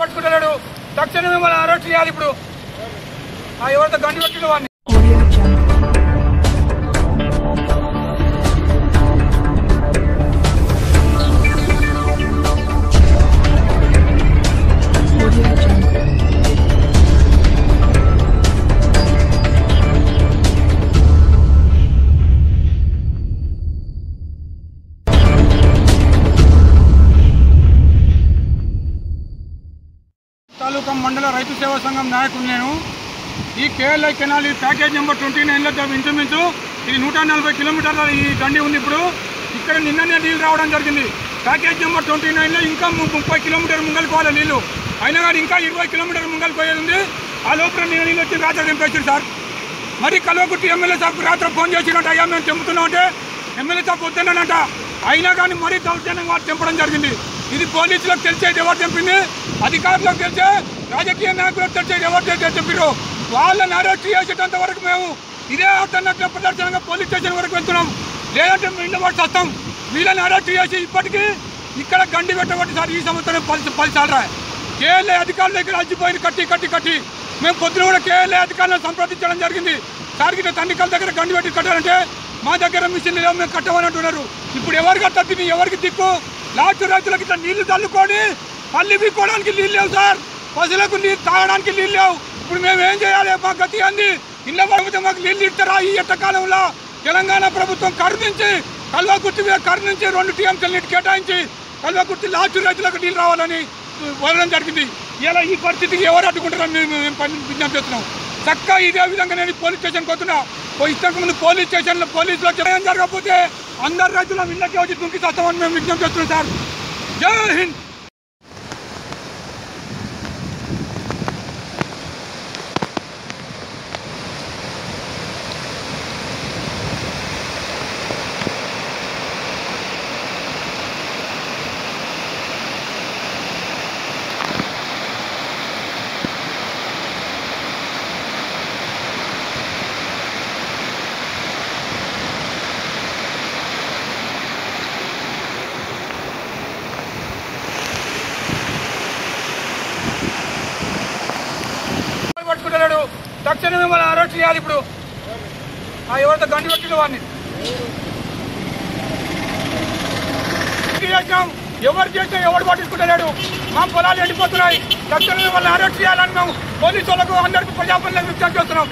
పట్టుకుంటున్నాడు. తక్షణమే మనం అరెస్ట్ చేయాలి ఇప్పుడు. ఆ ఎవరితో గండి పెట్టిన వాడిని. రైతు సేవా సంఘం నాయకుడు నేను. ఈ కేఎల్ఐ కెనాల్ ఈ ప్యాకేజ్ నెంబర్ ట్వంటీ నైన్లో ఇంచుమించు ఇది నూట నలభై కిలోమీటర్ల ఈ దండి ఉంది ఇప్పుడు. ఇక్కడ నిన్ననే నీళ్ళు రావడం జరిగింది. ప్యాకేజ్ నెంబర్ ట్వంటీ నైన్లో ఇంకా ముప్పై కిలోమీటర్ ముంగలిపోవాలి నీళ్ళు. అయినా కానీ ఇంకా ఇరవై కిలోమీటర్ ముంగలిపోయేది ఉంది ఆ లోపల నేను నీళ్ళు వచ్చి రాత్రి దింపేసింది సార్. మరి కల్వకుర్తి ఎమ్మెల్యే సాబ్ రాత్రి ఫోన్ చేసినట్టు అయ్యా మేము తెంపుతున్నాం ఎమ్మెల్యే సాబ్ వద్దన్నానంట అయినా కానీ మరీ దౌర్జన్యంగా తెంపడం జరిగింది. ఇది పోలీసులకు తెలిసేది ఎవరు చెప్పింది అధికారులకు తెలిసే రాజకీయ నాయకులకు తెలిసేది ఎవరు తెలిసే చెప్పారు వాళ్ళని అరెస్ట్ చేసేటంత వరకు మేము ఇదే అర్థనట్ల ప్రదర్శనగా పోలీస్ స్టేషన్ వరకు వెళ్తున్నాం. లేదంటే మేము ఇంట్లో పట్టి వస్తాం వీళ్ళని అరెస్ట్ చేసి ఇప్పటికీ ఇక్కడ గండి పెట్టబట్టి సార్ ఈ సంవత్సరం పది పది సార్లు కేఎల్ఏ అధికారుల దగ్గర అచ్చిపోయింది కట్టి కట్టి కట్టి. మేము పొద్దున కూడా కేఎల్ఏ అధికారులను సంప్రదించడం జరిగింది. సార్కి తండ్రికల దగ్గర గండి పెట్టి కట్టాలంటే మా దగ్గర మిషన్లు లేవు మేము కట్టమని అంటున్నారు. ఇప్పుడు ఎవరికి కట్టద్ది ఎవరికి దిక్కు? లాస్ట్ రైతులకు ఇట్లా నీళ్ళు చల్లుకొని పల్లి వీక్కోవడానికి నీళ్ళు లేవు సార్. పశువులకు నీళ్ళు తాగడానికి నీళ్ళు లేవు. ఇప్పుడు మేము ఏం చేయాలి? మా గతి అంది ఇళ్ళ పడిపోతే మాకు నీళ్ళు ఇస్తారా ఈ ఎట్టకాలంలో తెలంగాణ ప్రభుత్వం కరుణించి కల్వాకుర్తి మీద కరుణించి రెండు టీఎంసీలు నీటి కేటాయించి కల్వకుర్తి లాస్ట్ రైతులకు నీళ్ళు రావాలని వదలడం జరిగింది. ఇలా ఈ పరిస్థితికి ఎవరు అడ్డుకుంటారని మేము పని విజ్ఞప్తి చేస్తున్నాం. చక్కగా ఇదే విధంగా నేను పోలీస్ స్టేషన్కి వస్తున్నా ఇంతకుముందు పోలీస్ స్టేషన్లో పోలీసులో ఏం జరగకపోతే అందరు రైతుల ఇళ్ళకి వచ్చి దుంకి చేస్తామని మేము విజ్ఞప్తి చేస్తున్నాం సార్ జై హింద్ తక్షణమే మిమ్మల్ని అరెస్ట్ చేయాలి ఇప్పుడు. ఆ ఎవరితో గండి పెట్టిన వాడిని. చేసినాం ఎవరు చేసినా ఎవరు పట్టించుకుంటలేడు. మా పొలాలు ఎండిపోతున్నాయి. తక్షణమే వాళ్ళని అరెస్ట్ చేయాలని మేము పోలీసు వాళ్ళకు అందరికీ ప్రజాపతిని విజ్ఞప్తి చేస్తున్నాం